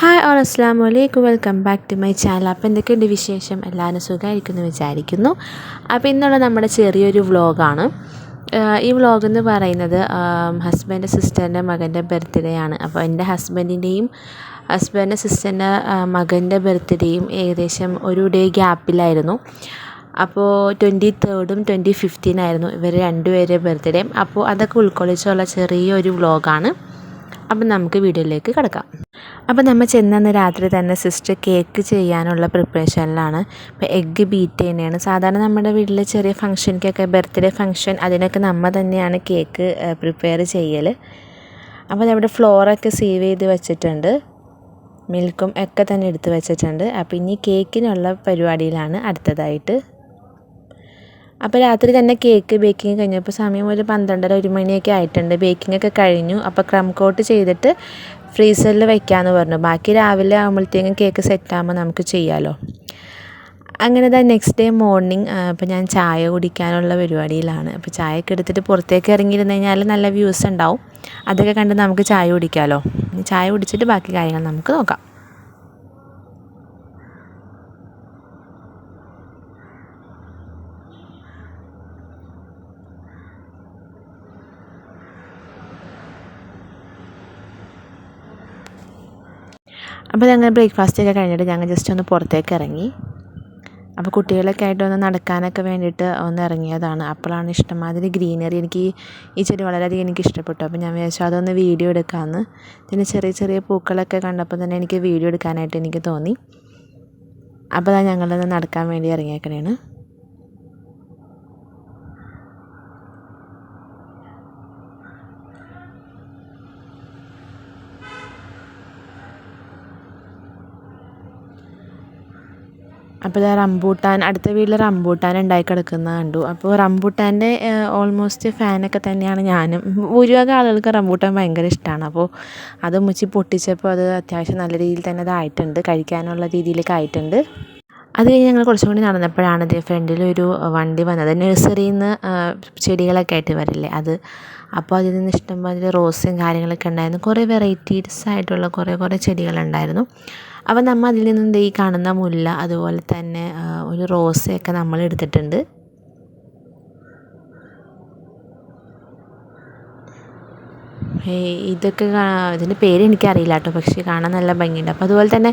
Hi all അസ്സാം വലൈക്കും welcome back to my channel അപ്പോൾ എന്തൊക്കെയുണ്ട് വിശേഷം? എല്ലാവരും സുഖമായിരിക്കുമെന്ന് വിചാരിക്കുന്നു. അപ്പോൾ ഇന്നുള്ള നമ്മുടെ ചെറിയൊരു വ്ലോഗാണ്. ഈ വ്ളോഗ് എന്ന് പറയുന്നത് ഹസ്ബൻഡ് സിസ്റ്ററിന്റെ മകന്റെ ബർത്ത്ഡേ ആണ്. അപ്പോൾ എന്റെ ഹസ്ബൻഡിന്റെയും ഹസ്ബൻഡ് സിസ്റ്ററിന്റെ മകന്റെ ബർത്ത്ഡേയും ഏകദേശം ഒരു ഡേ ഗ്യാപ്പിലായിരുന്നു അപ്പോൾ ട്വന്റി തേർഡും ട്വന്റി ഫിഫ്റ്റീനായിരുന്നു ഇവർ രണ്ടുപേരെ ബർത്ത്ഡേ അപ്പോൾ അതൊക്കെ ഉൾക്കൊള്ളിച്ചുള്ള ചെറിയൊരു വ്ലോഗാണ്. അപ്പം നമുക്ക് വീഡിയോയിലേക്ക് കിടക്കാം. അപ്പോൾ നമ്മൾ ചെന്നന്ന് രാത്രി തന്നെ സിസ്റ്റർ കേക്ക് ചെയ്യാനുള്ള പ്രിപ്പറേഷനിലാണ്. ഇപ്പോൾ എഗ്ഗ് ബീറ്റ് തന്നെയാണ് സാധാരണ നമ്മുടെ വീട്ടിൽ ചെറിയ ഫംഗ്ഷനിക്കൊക്കെ ബർത്ത്ഡേ ഫംഗ്ഷൻ അതിനൊക്കെ നമ്മൾ തന്നെയാണ് കേക്ക് പ്രിപ്പയർ ചെയ്യൽ അപ്പോൾ നമ്മുടെ ഫ്ലോറൊക്കെ സേവ് ചെയ്ത് വെച്ചിട്ടുണ്ട്. മിൽക്കും ഒക്കെ തന്നെ എടുത്ത് വെച്ചിട്ടുണ്ട്. അപ്പോൾ ഇനി കേക്കിനുള്ള പരിപാടിയിലാണ് അടുത്തതായിട്ട്. അപ്പോൾ രാത്രി തന്നെ കേക്ക് ബേക്കിംഗ് കഴിഞ്ഞപ്പോൾ സമയം ഒരു പന്ത്രണ്ടര ഒരു മണിയൊക്കെ ആയിട്ടുണ്ട്. ബേക്കിംഗ് ഒക്കെ കഴിഞ്ഞു. അപ്പോൾ ക്രം കോട്ട് ചെയ്തിട്ട് ഫ്രീസറിൽ വയ്ക്കാമെന്ന് പറഞ്ഞു. ബാക്കി രാവിലെ ആകുമ്പോഴത്തേക്കും കേക്ക് സെറ്റാകുമ്പോൾ നമുക്ക് ചെയ്യാമല്ലോ അങ്ങനെ തന്നെ നെക്സ്റ്റ് ഡേ മോർണിംഗ് അപ്പോൾ ഞാൻ ചായ കുടിക്കാനുള്ള പരിപാടിയിലാണ്. അപ്പോൾ ചായയൊക്കെ എടുത്തിട്ട് പുറത്തേക്ക് ഇറങ്ങിയിരുന്നു കഴിഞ്ഞാൽ നല്ല വ്യൂസ് ഉണ്ടാവും. അതൊക്കെ കണ്ട് നമുക്ക് ചായ കുടിക്കാമല്ലോ ചായ കുടിച്ചിട്ട് ബാക്കി കാര്യങ്ങൾ നമുക്ക് നോക്കാം. അപ്പോൾ ഞങ്ങൾ ബ്രേക്ക്ഫാസ്റ്റ് ഒക്കെ കഴിഞ്ഞിട്ട് ഞങ്ങൾ ജസ്റ്റ് ഒന്ന് പുറത്തേക്ക് ഇറങ്ങി. അപ്പോൾ കുട്ടികളൊക്കെ ആയിട്ട് ഒന്ന് നടക്കാനൊക്കെ വേണ്ടിയിട്ട് ഒന്ന് ഇറങ്ങിയതാണ്. അപ്പോഴാണ് ഇഷ്ടമാതിരി ഗ്രീനറി എനിക്ക് ഈ ചെടി വളരെയധികം എനിക്ക് ഇഷ്ടപ്പെട്ടു. അപ്പോൾ ഞാൻ വിചാരിച്ചു അതൊന്ന് വീഡിയോ എടുക്കാമെന്ന്. പിന്നെ ചെറിയ ചെറിയ പൂക്കളൊക്കെ കണ്ടപ്പോൾ തന്നെ എനിക്ക് വീഡിയോ എടുക്കാനായിട്ട് എനിക്ക് തോന്നി. അപ്പോൾ ഞങ്ങളൊന്ന് നടക്കാൻ വേണ്ടി ഇറങ്ങിയേക്കണേണ്. അപ്പോൾ ഇതാ റംബൂട്ടാൻ അടുത്ത വീട്ടിൽ റംബൂട്ടാൻ ഉണ്ടായി കിടക്കുന്ന കണ്ടു. അപ്പോൾ റംബൂട്ടാന്റെ ഓൾമോസ്റ്റ് ഫാനൊക്കെ തന്നെയാണ് ഞാനും. ഭൂരിഭാഗം ആളുകൾക്ക് റംബൂട്ടാൻ ഭയങ്കര ഇഷ്ടമാണ്. അപ്പോൾ അത് മുച്ചി പൊട്ടിച്ചപ്പോൾ അത് അത്യാവശ്യം നല്ല രീതിയിൽ തന്നെ അതായിട്ടുണ്ട് കഴിക്കാനുള്ള രീതിയിലൊക്കെ ആയിട്ടുണ്ട്. അത് കഴിഞ്ഞ് ഞങ്ങൾ കുറച്ചും കൂടി നടന്നപ്പോഴാണ് ഇതിന്റെ ഫ്രണ്ടിൽ ഒരു വണ്ടി വന്നത്. നഴ്സറിയിൽ നിന്ന് ചെടികളൊക്കെ ആയിട്ട് വരില്ലേ അത്. അപ്പോൾ അതിൽ നിന്ന് ഇഷ്ടംപോലെ റോസും കാര്യങ്ങളൊക്കെ ഉണ്ടായിരുന്നു. കുറേ വെറൈറ്റീസ് ആയിട്ടുള്ള കുറേ കുറേ ചെടികളുണ്ടായിരുന്നു. അപ്പോൾ നമ്മൾ അതിൽ നിന്നും ഈ കാണുന്ന മുല്ല അതുപോലെ തന്നെ ഒരു റോസയൊക്കെ നമ്മൾ എടുത്തിട്ടുണ്ട്. ഇതൊക്കെ ഇതിന്റെ പേര് എനിക്കറിയില്ല കേട്ടോ പക്ഷേ കാണാൻ നല്ല ഭംഗിയുണ്ട്. അപ്പോൾ അതുപോലെ തന്നെ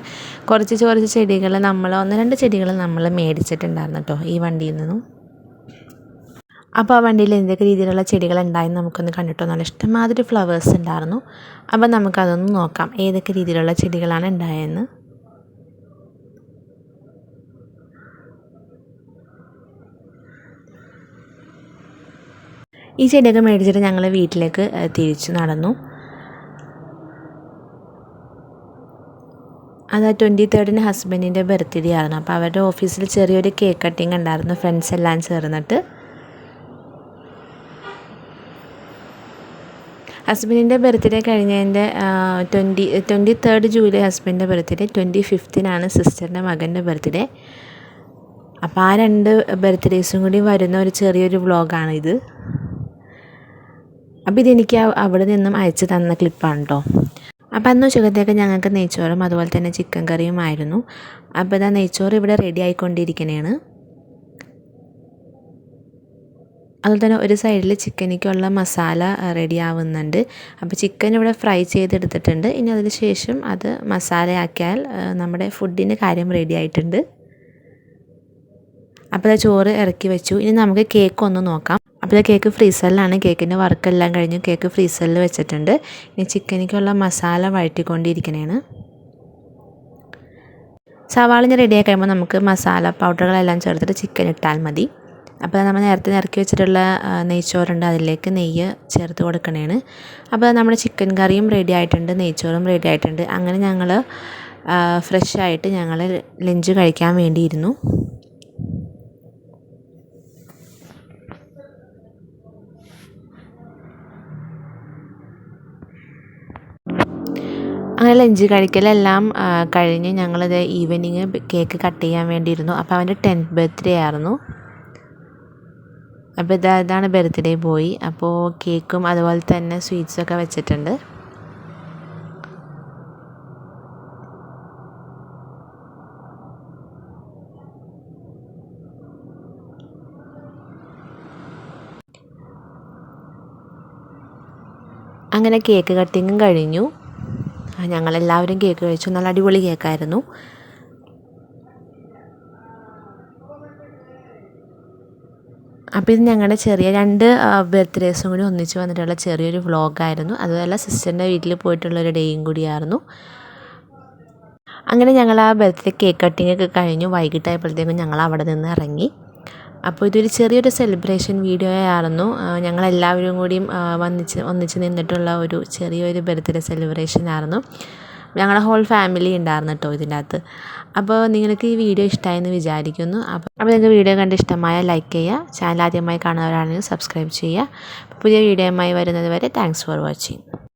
കുറച്ച് കുറച്ച് ചെടികൾ നമ്മൾ ഒന്ന് രണ്ട് ചെടികൾ നമ്മൾ മേടിച്ചിട്ടുണ്ടായിരുന്നു കേട്ടോ ഈ വണ്ടിയിൽ നിന്നും. അപ്പോൾ ആ വണ്ടിയിൽ എന്തൊക്കെ രീതിയിലുള്ള ചെടികൾ ഉണ്ടായെന്ന് നമുക്കൊന്ന് കണ്ടിട്ടോ. നല്ല ഇഷ്ടമാതിരി ഫ്ലവേഴ്സ് ഉണ്ടായിരുന്നു. അപ്പോൾ നമുക്കതൊന്ന് നോക്കാം. ഏതൊക്കെ രീതിയിലുള്ള ചെടികളാണ് ഉണ്ടായതെന്ന് ഈ ചെടിയൊക്കെ മേടിച്ചിട്ട് ഞങ്ങൾ വീട്ടിലേക്ക് തിരിച്ചു നടന്നു. അത് ട്വന്റി തേർഡിന് ഹസ്ബൻഡിന്റെ ബർത്ത്ഡേ ആയിരുന്നു. അപ്പോൾ അവരുടെ ഓഫീസിൽ ചെറിയൊരു കേക്ക് കട്ടിങ് ഉണ്ടായിരുന്നു. ഫ്രണ്ട്സ് എല്ലാം ചേർന്നിട്ട്. ഹസ്ബൻഡിന്റെ ബർത്ത്ഡേ കഴിഞ്ഞതിന്റെ ട്വന്റി ട്വന്റി തേർഡ് ജൂലൈ ഹസ്ബൻഡിന്റെ ബർത്ത്ഡേ ട്വന്റി ഫിഫ്തിനാണ് സിസ്റ്ററിന്റെ മകന്റെ ബർത്ത്ഡേ. അപ്പോൾ ആ രണ്ട് ബർത്ത്ഡേസും കൂടി വരുന്ന ഒരു ചെറിയൊരു വ്ളോഗാണ് ഇത്. അപ്പോൾ ഇതെനിക്ക് അവിടെ നിന്നും അയച്ചു തന്ന ക്ലിപ്പാണ് കേട്ടോ അപ്പോൾ അന്ന് ഉച്ചക്കത്തേക്ക് ഞങ്ങൾക്ക് നെയ്ച്ചോറും അതുപോലെ തന്നെ ചിക്കൻ കറിയും ആയിരുന്നു അപ്പോൾ ഇതാ നെയ്ച്ചോറ് ഇവിടെ റെഡി ആയിക്കൊണ്ടിരിക്കണേണ്. അതുപോലെ തന്നെ ഒരു സൈഡിൽ ചിക്കനിക്കുള്ള മസാല റെഡി ആവുന്നുണ്ട് അപ്പോൾ ചിക്കൻ ഇവിടെ ഫ്രൈ ചെയ്തെടുത്തിട്ടുണ്ട്. ഇനി അതിന് ശേഷം അത് മസാലയാക്കിയാൽ നമ്മുടെ ഫുഡിന്റെ കാര്യം റെഡി ആയിട്ടുണ്ട്. അപ്പോൾ ചോറ് ഇറക്കി വെച്ചു. ഇനി നമുക്ക് കേക്ക് ഒന്ന് നോക്കാം. അപ്പോൾ കേക്ക് ഫ്രീസറിലാണ് കേക്കിന്റെ വർക്കെല്ലാം കഴിഞ്ഞ്. കേക്ക് ഫ്രീസറിൽ വെച്ചിട്ടുണ്ട്. ഇനി ചിക്കനിക്കുള്ള മസാല വഴറ്റിക്കൊണ്ടിരിക്കണേണ്. സവാള റെഡിയായി കഴിയുമ്പോൾ നമുക്ക് മസാല പൗഡറുകളെല്ലാം ചേർത്തിട്ട് ചിക്കൻ ഇട്ടാൽ മതി. അപ്പോൾ നമ്മൾ നേരത്തെ ഇറക്കി വെച്ചിട്ടുള്ള നെയ്ച്ചോറുണ്ട്. അതിലേക്ക് നെയ്യ് ചേർത്ത് കൊടുക്കണേണ്. അപ്പോൾ നമ്മുടെ ചിക്കൻ കറിയും റെഡി ആയിട്ടുണ്ട്. നെയ്ച്ചോറും റെഡി ആയിട്ടുണ്ട്. അങ്ങനെ ഞങ്ങൾ ഫ്രഷ് ആയിട്ട് ഞങ്ങൾ ലഞ്ച് കഴിക്കാൻ വേണ്ടിയിരുന്നു. അങ്ങനെ ലഞ്ച് കഴിക്കലെല്ലാം കഴിഞ്ഞ് ഞങ്ങളിത് ഈവനിങ് കേക്ക് കട്ട് ചെയ്യാൻ വേണ്ടിയിരുന്നു. അപ്പോൾ അവന്റെ ടെൻത്ത് ബർത്ത്ഡേ ആയിരുന്നു. അപ്പോൾ ഇതാ ഇതാണ് ബർത്ത്ഡേ ബോയ്. അപ്പോൾ കേക്കും അതുപോലെ തന്നെ സ്വീറ്റ്സൊക്കെ വെച്ചിട്ടുണ്ട്. അങ്ങനെ കേക്ക് കട്ടിങ്ങും കഴിഞ്ഞു. ഞങ്ങളെല്ലാവരും കേക്ക് കഴിച്ചു. നല്ല അടിപൊളി കേക്കായിരുന്നു. അപ്പോൾ ഇത് ഞങ്ങളുടെ ചെറിയ രണ്ട് ബർത്ത്ഡേസും കൂടി ഒന്നിച്ച് വന്നിട്ടുള്ള ചെറിയൊരു വ്ളോഗായിരുന്നു. അതുപോലെ സിസ്റ്ററിന്റെ വീട്ടിൽ പോയിട്ടുള്ളൊരു ഡേയും കൂടിയായിരുന്നു. അങ്ങനെ ഞങ്ങൾ ആ ബർത്ത്ഡേ കേക്ക് കട്ടിംഗ് ഒക്കെ കഴിഞ്ഞു വൈകിട്ടായപ്പോഴത്തേക്കും ഞങ്ങൾ അവിടെ നിന്ന് ഇറങ്ങി. അപ്പോൾ ഇതൊരു ചെറിയൊരു സെലിബ്രേഷൻ വീഡിയോ ആയിരുന്നു. ഞങ്ങളെല്ലാവരും കൂടിയും വന്നിച്ച് ഒന്നിച്ച് നിന്നിട്ടുള്ള ഒരു ചെറിയൊരു ബർത്ത്ഡേ സെലിബ്രേഷൻ ആയിരുന്നു. ഞങ്ങളുടെ ഹോൾ ഫാമിലി ഉണ്ടായിരുന്നു കേട്ടോ ഇതിന്റെ അകത്ത് അപ്പോൾ നിങ്ങൾക്ക് ഈ വീഡിയോ ഇഷ്ടമായെന്ന് വിചാരിക്കുന്നു. അപ്പോൾ അപ്പോൾ നിങ്ങൾക്ക് വീഡിയോ കണ്ട് ഇഷ്ടമായ ലൈക്ക് ചെയ്യുക. ചാനൽ ആദ്യമായി കാണുന്നവരാണെങ്കിൽ സബ്സ്ക്രൈബ് ചെയ്യുക. പുതിയ വീഡിയോയുമായി വരുന്നത് വരെ താങ്ക്സ് ഫോർ വാച്ചിങ്